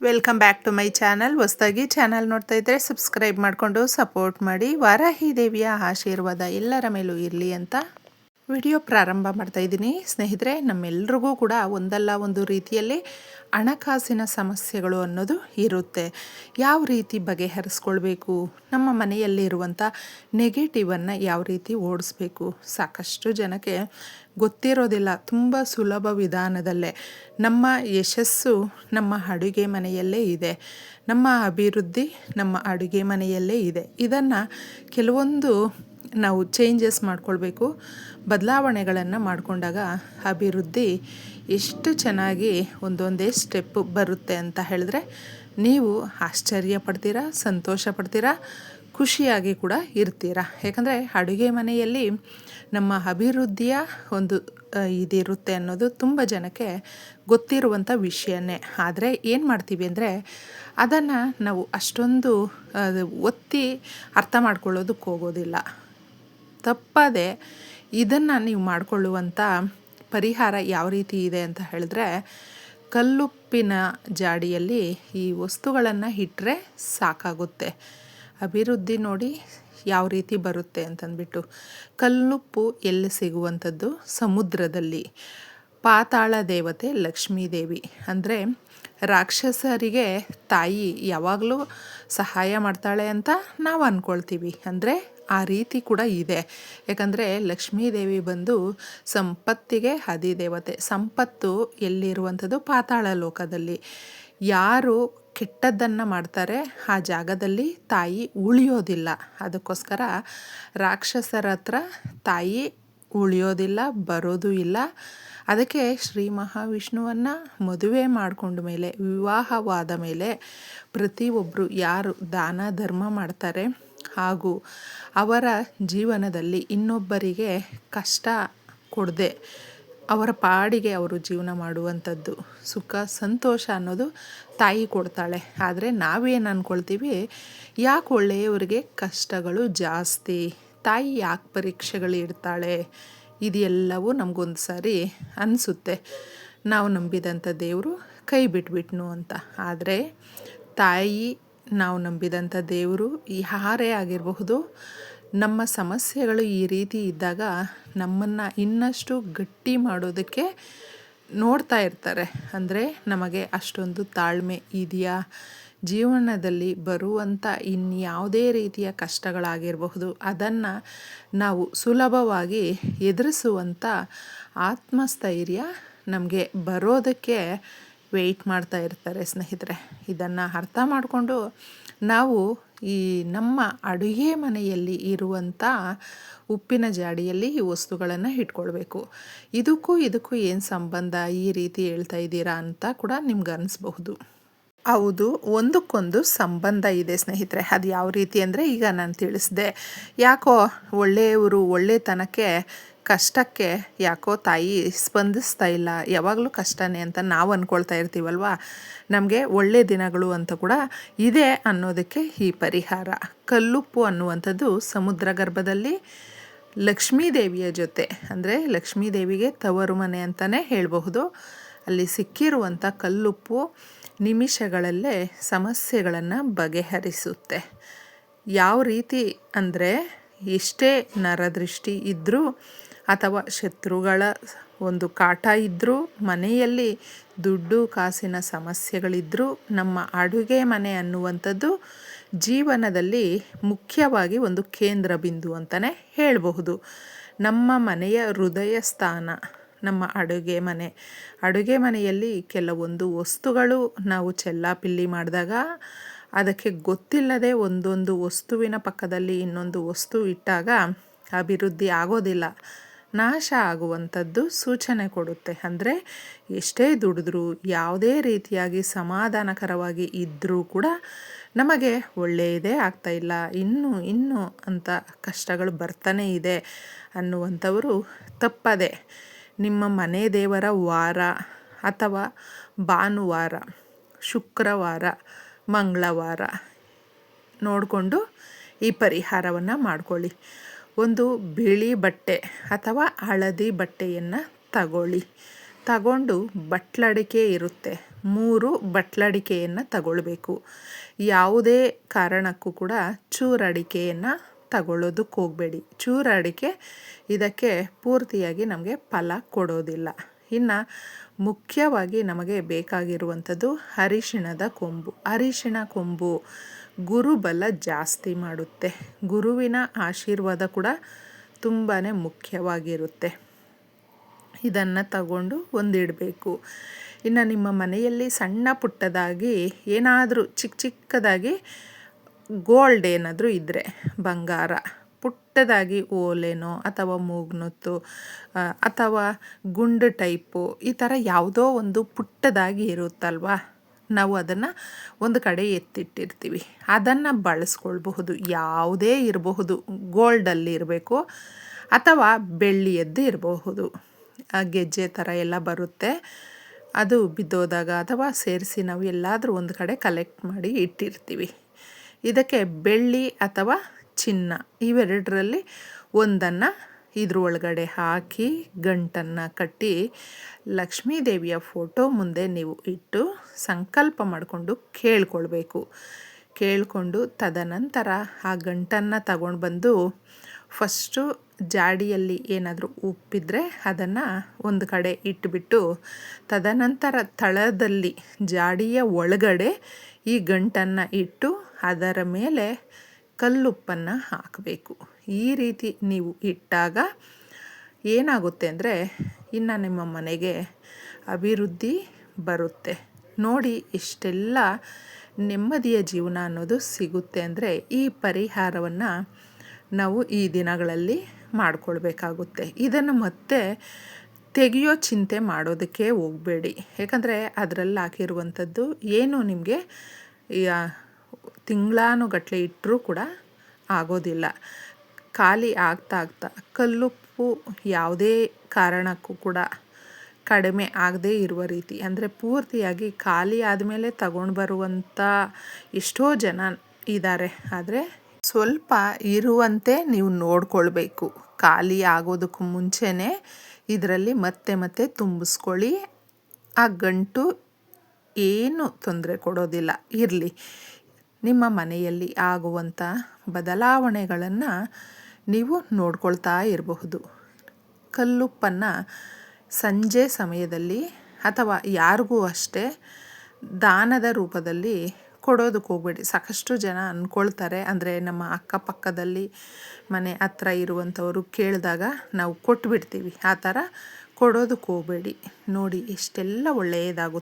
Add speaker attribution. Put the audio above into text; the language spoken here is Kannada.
Speaker 1: Welcome back to my channel ಹೊಸದಾಗಿ ಚಾನಲ್ ನೋಡ್ತಾ ಇದ್ದರೆ ಸಬ್ಸ್ಕ್ರೈಬ್ ಮಾಡಿಕೊಂಡು ಸಪೋರ್ಟ್ ಮಾಡಿ. ವಾರಾಹಿ ದೇವಿಯ ಆಶೀರ್ವಾದ ಎಲ್ಲರ ಮೇಲೂ ಇರಲಿ ಅಂತ ವಿಡಿಯೋ ಪ್ರಾರಂಭ ಮಾಡ್ತಾ ಇದ್ದೀನಿ. ಸ್ನೇಹಿತರೆ, ನಮ್ಮೆಲ್ರಿಗೂ ಕೂಡ ಒಂದಲ್ಲ ಒಂದು ರೀತಿಯಲ್ಲಿ ಹಣಕಾಸಿನ ಸಮಸ್ಯೆಗಳು ಅನ್ನೋದು ಇರುತ್ತೆ. ಯಾವ ರೀತಿ ಬಗೆಹರಿಸ್ಕೊಳ್ಬೇಕು? ನಮ್ಮ ಮನೆಯಲ್ಲಿರುವಂಥ ನೆಗೆಟಿವನ್ನು ಯಾವ ರೀತಿ ಓಡಿಸ್ಬೇಕು? ಸಾಕಷ್ಟು ಜನಕ್ಕೆ ಗೊತ್ತಿರೋದಿಲ್ಲ. ತುಂಬ ಸುಲಭ ವಿಧಾನದಲ್ಲೇ. ನಮ್ಮ ಯಶಸ್ಸು ನಮ್ಮ ಅಡುಗೆ ಮನೆಯಲ್ಲೇ ಇದೆ. ನಮ್ಮ ಅಭಿವೃದ್ಧಿ ನಮ್ಮ ಅಡುಗೆ ಮನೆಯಲ್ಲೇ ಇದೆ. ಇದನ್ನು ಕೆಲವೊಂದು ನಾವು ಚೇಂಜಸ್ ಮಾಡ್ಕೊಳ್ಬೇಕು. ಬದಲಾವಣೆಗಳನ್ನು ಮಾಡಿಕೊಂಡಾಗ ಅಭಿವೃದ್ಧಿ ಎಷ್ಟು ಚೆನ್ನಾಗಿ ಒಂದೊಂದೇ ಸ್ಟೆಪ್ ಬರುತ್ತೆ ಅಂತ ಹೇಳಿದ್ರೆ ನೀವು ಆಶ್ಚರ್ಯ ಪಡ್ತೀರಾ, ಸಂತೋಷ ಪಡ್ತೀರಾ, ಖುಷಿಯಾಗಿ ಕೂಡ ಇರ್ತೀರಾ. ಯಾಕಂದರೆ ಅಡುಗೆ ಮನೆಯಲ್ಲಿ ನಮ್ಮ ಅಭಿವೃದ್ಧಿಯ ಒಂದು ಇದಿರುತ್ತೆ ಅನ್ನೋದು ತುಂಬ ಜನಕ್ಕೆ ಗೊತ್ತಿರುವಂಥ ವಿಷಯನೇ. ಆದರೆ ಏನು ಮಾಡ್ತೀವಿ ಅಂದರೆ ಅದನ್ನು ನಾವು ಅಷ್ಟೊಂದು ಒತ್ತಿ ಅರ್ಥ ಮಾಡ್ಕೊಳ್ಳೋದಕ್ಕೆ ಹೋಗೋದಿಲ್ಲ. ತಪ್ಪದೆ ಇದನ್ನು ನೀವು ಮಾಡಿಕೊಳ್ಳುವಂಥ ಪರಿಹಾರ ಯಾವ ರೀತಿ ಇದೆ ಅಂತ ಹೇಳಿದ್ರೆ, ಕಲ್ಲುಪ್ಪಿನ ಜಾಡಿಯಲ್ಲಿ ಈ ವಸ್ತುಗಳನ್ನು ಇಟ್ಟರೆ ಸಾಕಾಗುತ್ತೆ. ಅಭಿವೃದ್ಧಿ ನೋಡಿ ಯಾವ ರೀತಿ ಬರುತ್ತೆ ಅಂತಂದ್ಬಿಟ್ಟು. ಕಲ್ಲುಪ್ಪು ಎಲ್ಲಿ ಸಿಗುವಂಥದ್ದು? ಸಮುದ್ರದಲ್ಲಿ. ಪಾತಾಳ ದೇವತೆ ಲಕ್ಷ್ಮೀ ದೇವಿ ಅಂದರೆ ರಾಕ್ಷಸರಿಗೆ ತಾಯಿ ಯಾವಾಗಲೂ ಸಹಾಯ ಮಾಡ್ತಾಳೆ ಅಂತ ನಾವು ಅಂದ್ಕೊಳ್ತೀವಿ ಅಂದರೆ ಆ ರೀತಿ ಕೂಡ ಇದೆ. ಯಾಕಂದರೆ ಲಕ್ಷ್ಮೀದೇವಿ ಬಂದು ಸಂಪತ್ತಿಗೆ ಅಧಿದೇವತೆ, ಸಂಪತ್ತು ಎಲ್ಲಿರುವಂಥದ್ದು ಪಾತಾಳ ಲೋಕದಲ್ಲಿ. ಯಾರು ಕೆಟ್ಟದ್ದನ್ನು ಮಾಡ್ತಾರೆ, ಆ ಜಾಗದಲ್ಲಿ ತಾಯಿ ಉಳಿಯೋದಿಲ್ಲ. ಅದಕ್ಕೋಸ್ಕರ ರಾಕ್ಷಸರ ಹತ್ರ ತಾಯಿ ಉಳಿಯೋದಿಲ್ಲ, ಬರೋದು ಇಲ್ಲ. ಅದಕ್ಕೆ ಶ್ರೀ ಮಹಾವಿಷ್ಣುವನ್ನು ಮದುವೆ ಮಾಡಿಕೊಂಡ ಮೇಲೆ, ವಿವಾಹವಾದ ಮೇಲೆ ಪ್ರತಿಯೊಬ್ಬರು ಯಾರು ದಾನ, ಧರ್ಮ ಮಾಡ್ತಾರೆ ಹಾಗೂ ಅವರ ಜೀವನದಲ್ಲಿ ಇನ್ನೊಬ್ಬರಿಗೆ ಕಷ್ಟ ಕೊಡದೆ ಅವರ ಪಾಡಿಗೆ ಅವರು ಜೀವನ ಮಾಡುವಂಥದ್ದು. ಸುಖ, ಸಂತೋಷ ಅನ್ನೋದು ತಾಯಿ ಕೊಡ್ತಾಳೆ. ಆದರೆ ನಾವೇನು ಅಂದ್ಕೊಳ್ತೀವಿ ಯಾಕೆ ಒಳ್ಳೆಯವರಿಗೆ ಕಷ್ಟಗಳು ಜಾಸ್ತಿ? ತಾಯಿ ಯಾಕೆ ಪರೀಕ್ಷೆಗಳು ಇಡ್ತಾಳೆ? ಇದೆಲ್ಲವೂ ನಮಗೊಂದು ಸಾರಿ ಅನಿಸುತ್ತೆ. ನಾವು ನಂಬಿದಂಥ ದೇವರು ಕೈ ಬಿಟ್ಬಿಟ್ನು ಅಂತ. ಆದರೆ ತಾಯಿ, ನಾವು ನಂಬಿದಂಥ ದೇವರು ಯಾರೇ ಆಗಿರಬಹುದು. ನಮ್ಮ ಸಮಸ್ಯೆಗಳು ಈ ರೀತಿ ಇದ್ದಾಗ ನಮ್ಮನ್ನು ಇನ್ನಷ್ಟು ಗಟ್ಟಿ ಮಾಡೋದಕ್ಕೆ ನೋಡ್ತಾ ಇರ್ತಾರೆ. ಅಂದರೆ ನಮಗೆ ಅಷ್ಟೊಂದು ತಾಳ್ಮೆ ಇದೆಯಾ? ಜೀವನದಲ್ಲಿ ಬರುವಂಥ ಇನ್ಯಾವುದೇ ರೀತಿಯ ಕಷ್ಟಗಳಾಗಿರಬಹುದು, ಅದನ್ನು ನಾವು ಸುಲಭವಾಗಿ ಎದುರಿಸುವಂಥ ಆತ್ಮಸ್ಥೈರ್ಯ ನಮಗೆ ಬರೋದಕ್ಕೆ ವೆಯ್ಟ್ ಮಾಡ್ತಾ ಇರ್ತಾರೆ ಸ್ನೇಹಿತರೆ. ಇದನ್ನು ಅರ್ಥ ಮಾಡಿಕೊಂಡು ನಾವು ಈ ನಮ್ಮ ಅಡುಗೆ ಮನೆಯಲ್ಲಿ ಇರುವಂಥ ಉಪ್ಪಿನ ಜಾಡಿಯಲ್ಲಿ ಈ ವಸ್ತುಗಳನ್ನು ಇಟ್ಕೊಳ್ಬೇಕು. ಇದಕ್ಕೂ ಇದಕ್ಕೂ ಏನು ಸಂಬಂಧ ಈ ರೀತಿ ಹೇಳ್ತಾ ಇದ್ದೀರಾ ಅಂತ ಕೂಡ ನಿಮ್ಗೆ ಅನಿಸ್ಬಹುದು. ಹೌದು, ಒಂದಕ್ಕೊಂದು ಸಂಬಂಧ ಇದೆ ಸ್ನೇಹಿತರೆ. ಅದು ಯಾವ ರೀತಿ ಅಂದರೆ ಈಗ ನಾನು ತಿಳಿಸಿದೆ. ಯಾಕೋ ಒಳ್ಳೆಯವರು ಒಳ್ಳೆತನಕ್ಕೆ, ಕಷ್ಟಕ್ಕೆ ಯಾಕೋ ತಾಯಿ ಸ್ಪಂದಿಸ್ತಾ ಇಲ್ಲ. ಯಾವಾಗಲೂ ಕಷ್ಟನೇ ಅಂತ ನಾವು ಅಂದ್ಕೊಳ್ತಾ ಇರ್ತೀವಲ್ವ? ನಮಗೆ ಒಳ್ಳೆ ದಿನಗಳು ಅಂತ ಕೂಡ ಇದೆ ಅನ್ನೋದಕ್ಕೆ ಈ ಪರಿಹಾರ. ಕಲ್ಲುಪ್ಪು ಅನ್ನುವಂಥದ್ದು ಸಮುದ್ರ ಗರ್ಭದಲ್ಲಿ ಲಕ್ಷ್ಮೀದೇವಿಯ ಜೊತೆ. ಅಂದರೆ ಲಕ್ಷ್ಮೀದೇವಿಗೆ ತವರು ಮನೆ ಅಂತಲೇ ಹೇಳಬಹುದು. ಅಲ್ಲಿ ಸಿಕ್ಕಿರುವಂಥ ಕಲ್ಲುಪ್ಪು ನಿಮಿಷಗಳಲ್ಲೇ ಸಮಸ್ಯೆಗಳನ್ನು ಬಗೆಹರಿಸುತ್ತೆ. ಯಾವ ರೀತಿ ಅಂದರೆ ಎಷ್ಟೇ ನರದೃಷ್ಟಿ ಇದ್ದರೂ ಅಥವಾ ಶತ್ರುಗಳ ಒಂದು ಕಾಟ ಇದ್ದರೂ ಮನೆಯಲ್ಲಿ ದುಡ್ಡು ಕಾಸಿನ ಸಮಸ್ಯೆಗಳಿದ್ದರೂ ನಮ್ಮ ಅಡುಗೆ ಮನೆ ಅನ್ನುವಂಥದ್ದು ಜೀವನದಲ್ಲಿ ಮುಖ್ಯವಾಗಿ ಒಂದು ಕೇಂದ್ರ ಬಿಂದು ಅಂತಲೇ ಹೇಳಬಹುದು. ನಮ್ಮ ಮನೆಯ ಹೃದಯ ಸ್ಥಾನ ನಮ್ಮ ಅಡುಗೆ ಮನೆ. ಅಡುಗೆ ಮನೆಯಲ್ಲಿ ಕೆಲವೊಂದು ವಸ್ತುಗಳು ನಾವು ಚೆಲ್ಲಾಪಿಲ್ಲಿ ಮಾಡಿದಾಗ ಅದಕ್ಕೆ ಗೊತ್ತಿಲ್ಲದೆ ಒಂದೊಂದು ವಸ್ತುವಿನ ಪಕ್ಕದಲ್ಲಿ ಇನ್ನೊಂದು ವಸ್ತು ಇಟ್ಟಾಗ ಅಭಿವೃದ್ಧಿ ಆಗೋದಿಲ್ಲ. ನಾಶ ಆಗುವಂಥದ್ದು ಸೂಚನೆ ಕೊಡುತ್ತೆ. ಅಂದರೆ ಎಷ್ಟೇ ದುಡಿದ್ರೂ, ಯಾವುದೇ ರೀತಿಯಾಗಿ ಸಮಾಧಾನಕರವಾಗಿ ಇದ್ದರೂ ಕೂಡ ನಮಗೆ ಒಳ್ಳೆಯದೇ ಇಲ್ಲ. ಇನ್ನೂ ಇನ್ನೂ ಅಂತ ಕಷ್ಟಗಳು ಬರ್ತಾನೇ ಇದೆ ಅನ್ನುವಂಥವರು ತಪ್ಪದೆ ನಿಮ್ಮ ಮನೆ ದೇವರ ವಾರ ಅಥವಾ ಭಾನುವಾರ, ಶುಕ್ರವಾರ, ಮಂಗಳವಾರ ನೋಡಿಕೊಂಡು ಈ ಪರಿಹಾರವನ್ನು ಮಾಡಿಕೊಳ್ಳಿ. ಒಂದು ಬಿಳಿ ಬಟ್ಟೆ ಅಥವಾ ಹಳದಿ ಬಟ್ಟೆಯನ್ನು ತಗೊಳ್ಳಿ. ತಗೊಂಡು ಬಟ್ಲಡಿಕೆ ಇರುತ್ತೆ. ಮೂರು ಬಟ್ಲಡಿಕೆಯನ್ನು ತಗೊಳ್ಬೇಕು. ಯಾವುದೇ ಕಾರಣಕ್ಕೂ ಕೂಡ ಚೂರಡಿಕೆಯನ್ನು ತಗೊಳ್ಳೋದಕ್ಕೆ ಹೋಗಬೇಡಿ. ಚೂರಡಿಕೆ ಇದಕ್ಕೆ ಪೂರ್ತಿಯಾಗಿ ನಮಗೆ ಫಲ ಕೊಡೋದಿಲ್ಲ. ಇನ್ನು ಮುಖ್ಯವಾಗಿ ನಮಗೆ ಬೇಕಾಗಿರುವಂಥದ್ದು ಅರಿಶಿಣದ ಕೊಂಬು. ಅರಿಶಿಣ ಕೊಂಬು ಗುರುಬಲ ಜಾಸ್ತಿ ಮಾಡುತ್ತೆ. ಗುರುವಿನ ಆಶೀರ್ವಾದ ಕೂಡ ತುಂಬಾ ಮುಖ್ಯವಾಗಿರುತ್ತೆ. ಇದನ್ನು ತಗೊಂಡು ಒಂದಿಡಬೇಕು. ಇನ್ನು ನಿಮ್ಮ ಮನೆಯಲ್ಲಿ ಸಣ್ಣ ಪುಟ್ಟದಾಗಿ ಏನಾದರೂ ಚಿಕ್ಕ ಚಿಕ್ಕದಾಗಿ ಗೋಲ್ಡ್ ಏನಾದರೂ ಇದ್ದರೆ ಬಂಗಾರ, ಪುಟ್ಟದಾಗಿ ಓಲೆನೋ ಅಥವಾ ಮೂಗ್ನೊತ್ತು ಅಥವಾ ಗುಂಡು ಟೈಪು, ಈ ಥರ ಯಾವುದೋ ಒಂದು ಪುಟ್ಟದಾಗಿ ಇರುತ್ತಲ್ವಾ? ನಾವು ಅದನ್ನು ಒಂದು ಕಡೆ ಎತ್ತಿಟ್ಟಿರ್ತೀವಿ. ಅದನ್ನು ಬಳಸ್ಕೊಳ್ಬಹುದು. ಯಾವುದೇ ಇರಬಹುದು. ಗೋಲ್ಡಲ್ಲಿ ಇರಬೇಕು, ಅಥವಾ ಬೆಳ್ಳಿಯದ್ದು ಇರಬಹುದು. ಗೆಜ್ಜೆ ಥರ ಎಲ್ಲ ಬರುತ್ತೆ. ಅದು ಬಿದ್ದೋದಾಗ ಅಥವಾ ಸೇರಿಸಿ ನಾವು ಎಲ್ಲಾದರೂ ಒಂದು ಕಡೆ ಕಲೆಕ್ಟ್ ಮಾಡಿ ಇಟ್ಟಿರ್ತೀವಿ. ಇದಕ್ಕೆ ಬೆಳ್ಳಿ ಅಥವಾ ಚಿನ್ನ, ಇವೆರಡರಲ್ಲಿ ಒಂದನ್ನು ಇದ್ರ ಒಳಗಡೆ ಹಾಕಿ ಗಂಟನ್ನು ಕಟ್ಟಿ ಲಕ್ಷ್ಮೀ ದೇವಿಯ ಫೋಟೋ ಮುಂದೆ ನೀವು ಇಟ್ಟು ಸಂಕಲ್ಪ ಮಾಡಿಕೊಂಡು ಕೇಳ್ಕೊಳ್ಬೇಕು. ಕೇಳಿಕೊಂಡು ತದನಂತರ ಆ ಗಂಟನ್ನು ತಗೊಂಡು ಬಂದು ಫಸ್ಟು ಜಾಡಿಯಲ್ಲಿ ಏನಾದರೂ ಉಪ್ಪಿದ್ರೆ ಅದನ್ನು ಒಂದು ಕಡೆ ಇಟ್ಟುಬಿಟ್ಟು ತದನಂತರ ತಳದಲ್ಲಿ ಜಾಡಿಯ ಒಳಗಡೆ ಈ ಗಂಟನ್ನು ಇಟ್ಟು ಅದರ ಮೇಲೆ ಕಲ್ಲುಪ್ಪನ್ನು ಹಾಕಬೇಕು. ಈ ರೀತಿ ನೀವು ಇಟ್ಟಾಗ ಏನಾಗುತ್ತೆ ಅಂದರೆ ಇನ್ನು ನಿಮ್ಮ ಮನೆಗೆ ಅಭಿವೃದ್ಧಿ ಬರುತ್ತೆ. ನೋಡಿ ಇಷ್ಟೆಲ್ಲ ನೆಮ್ಮದಿಯ ಜೀವನ ಅನ್ನೋದು ಸಿಗುತ್ತೆ ಅಂದರೆ ಈ ಪರಿಹಾರವನ್ನು ನಾವು ಈ ದಿನಗಳಲ್ಲಿ ಮಾಡಿಕೊಳ್ಬೇಕಾಗುತ್ತೆ. ಇದನ್ನು ಮತ್ತೆ ತೆಗೆಯೋ ಚಿಂತೆ ಮಾಡೋದಕ್ಕೆ ಹೋಗಬೇಡಿ. ಯಾಕಂದರೆ ಅದರಲ್ಲಿ ಹಾಕಿರುವಂಥದ್ದು ಏನು ನಿಮಗೆ ತಿಂಗಳಾನುಗಟ್ಲೆ ಇಟ್ಟರೂ ಕೂಡ ಆಗೋದಿಲ್ಲ. ಖಾಲಿ ಆಗ್ತಾ ಆಗ್ತಾ ಕಲ್ಲುಪ್ಪು ಯಾವುದೇ ಕಾರಣಕ್ಕೂ ಕೂಡ ಕಡಿಮೆ ಆಗದೇ ಇರುವ ರೀತಿ. ಅಂದರೆ ಪೂರ್ತಿಯಾಗಿ ಖಾಲಿ ಆದಮೇಲೆ ತಗೊಂಡು ಬರುವಂಥ ಎಷ್ಟೋ ಜನ ಇದ್ದಾರೆ ಆದರೆ ಸ್ವಲ್ಪ ಇರುವಂತೆ ನೀವು ನೋಡ್ಕೊಳ್ಬೇಕು. ಖಾಲಿ ಆಗೋದಕ್ಕೂ ಮುಂಚೆನೇ ಇದರಲ್ಲಿ ಮತ್ತೆ ಮತ್ತೆ ತುಂಬಿಸ್ಕೊಳ್ಳಿ. ಆ ಗಂಟು ಏನು ತೊಂದರೆ ಕೊಡೋದಿಲ್ಲ. ಇರಲಿ. ನಿಮ್ಮ ಮನೆಯಲ್ಲಿ ಆಗುವಂಥ ಬದಲಾವಣೆಗಳನ್ನು ನೀವು ನೋಡ್ಕೊಳ್ತಾ ಇರಬಹುದು. ಕಲ್ಲುಪ್ಪನ್ನು ಸಂಜೆ ಸಮಯದಲ್ಲಿ ಅಥವಾ ಯಾರಿಗೂ ಅಷ್ಟೇ ದಾನದ ರೂಪದಲ್ಲಿ ಕೊಡೋದಕ್ಕೆ ಹೋಗ್ಬೇಡಿ. ಸಾಕಷ್ಟು ಜನ ಅಂದ್ಕೊಳ್ತಾರೆ ಅಂದರೆ ನಮ್ಮ ಅಕ್ಕಪಕ್ಕದಲ್ಲಿ ಮನೆ ಹತ್ರ ಇರುವಂಥವರು ಕೇಳಿದಾಗ ನಾವು ಕೊಟ್ಬಿಡ್ತೀವಿ. ಆ ಥರ ಕೊಡೋದಕ್ಕೆ ಹೋಗಬೇಡಿ. ನೋಡಿ, ಇಷ್ಟೆಲ್ಲ ಒಳ್ಳೆಯದಾಗುತ್ತೆ